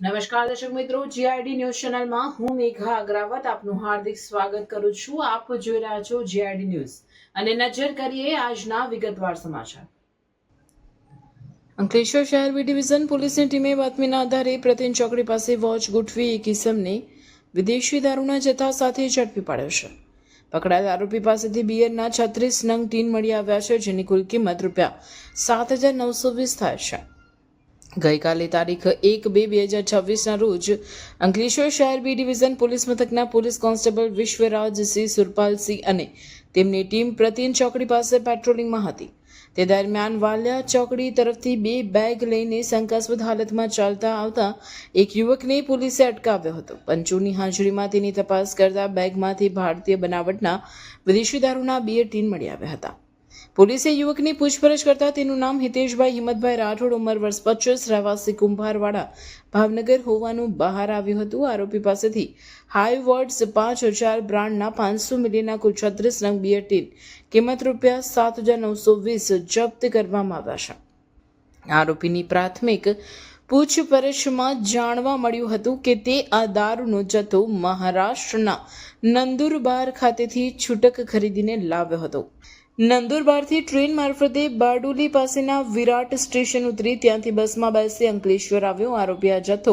નમસ્કાર દર્શક મિત્રો જીઆઈડી ન્યૂઝ ચેનલમાં હું મેઘા અગ્રાવત આપનું હાર્દિક સ્વાગત કરું છું. આપ જોઈ રહ્યા છો જીઆઈડી ન્યૂઝ અને નજર કરીએ આજના વિગતવાર સમાચાર. અંકલેશ્વર શહેર બી ડિવિઝન પોલીસની ટીમે બાતમીના આધારે પ્રતિન ચોકડી પાસે વોચ ગોઠવી એક ઇસમને વિદેશી દારૂના જથ્થા સાથે ઝડપી પાડ્યો છે. પકડાયેલ આરોપી પાસેથી બિયરના છત્રીસ નંગ ટીન મળી આવ્યા છે, જેની કુલ કિંમત રૂપિયા સાત હજાર નવસો વીસ થાય છે. ગઈકાલે તારીખ એક બે બે હજાર છવ્વીસના રોજ અંકલેશ્વર શહેર બી ડિવિઝન પોલીસ મથકના પોલીસ કોન્સ્ટેબલ વિશ્વરાજસિંહ સુરપાલસિંહ અને તેમની ટીમ પ્રતિન ચોકડી પાસે પેટ્રોલિંગમાં હતી. તે દરમિયાન વાલિયા ચોકડી તરફથી બે બેગ લઈને શંકાસ્પદ હાલતમાં ચાલતા આવતા એક યુવકને પોલીસે અટકાવ્યો હતો. પંચોની હાજરીમાં તેની તપાસ કરતા બેગમાંથી ભારતીય બનાવટના વિદેશી દારૂના બે ટીન મળી આવ્યા હતા. પોલીસે યુવકની પૂછપરછ કરતા તેનું નામ હિતેશભાઈ, હિંમતભાઈ રાઠોડ, ઉંમર વર્ષ પચીસ, રહેવાસી કુંભારવાડા, ભાવનગર હોવાનું બહાર આવ્યું હતું. આરોપી પાસેથી હાઈ વર્ડ્સ પાંચ હજાર બ્રાન્ડના પાંચસો મિલીના કુલ છત્રીસ નંગ બિયર ટીન કિંમત રૂપિયા સાત હજાર નવસો વીસ જપ્ત કરવામાં આવ્યા છે. આરોપીની પ્રાથમિક પૂછપરછમાં જાણવા મળ્યું હતું કે તે આ દારૂનો જથ્થો મહારાષ્ટ્રના નંદુરબાર ખાતેથી છૂટક ખરીદીને લાવ્યો હતો. નંદુરબારથી ટ્રેન મારફતે બારડોલી પાસેના વિરાટ સ્ટેશન ઉતરી ત્યાંથી બસમાં બેસી અંકલેશ્વર આવ્યો. આરોપી આ જથ્થો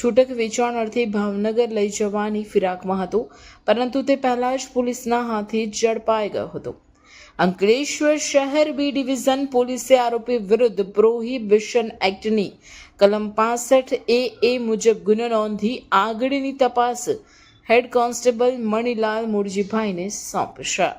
છૂટક વેચાણ અર્થે ભાવનગર લઈ જવાની ફિરાકમાં હતો, પરંતુ તે પહેલાં જ પોલીસના હાથે ઝડપાઈ ગયો હતો. અંકલેશ્વર શહેર બી ડિવિઝન પોલીસે આરોપી વિરુદ્ધ પ્રોહિબિશન એક્ટની કલમ પાસઠ એ એ મુજબ ગુનો નોંધી આગળની તપાસ હેડ કોન્સ્ટેબલ મણિલાલ મુરજીભાઈને સોંપશે.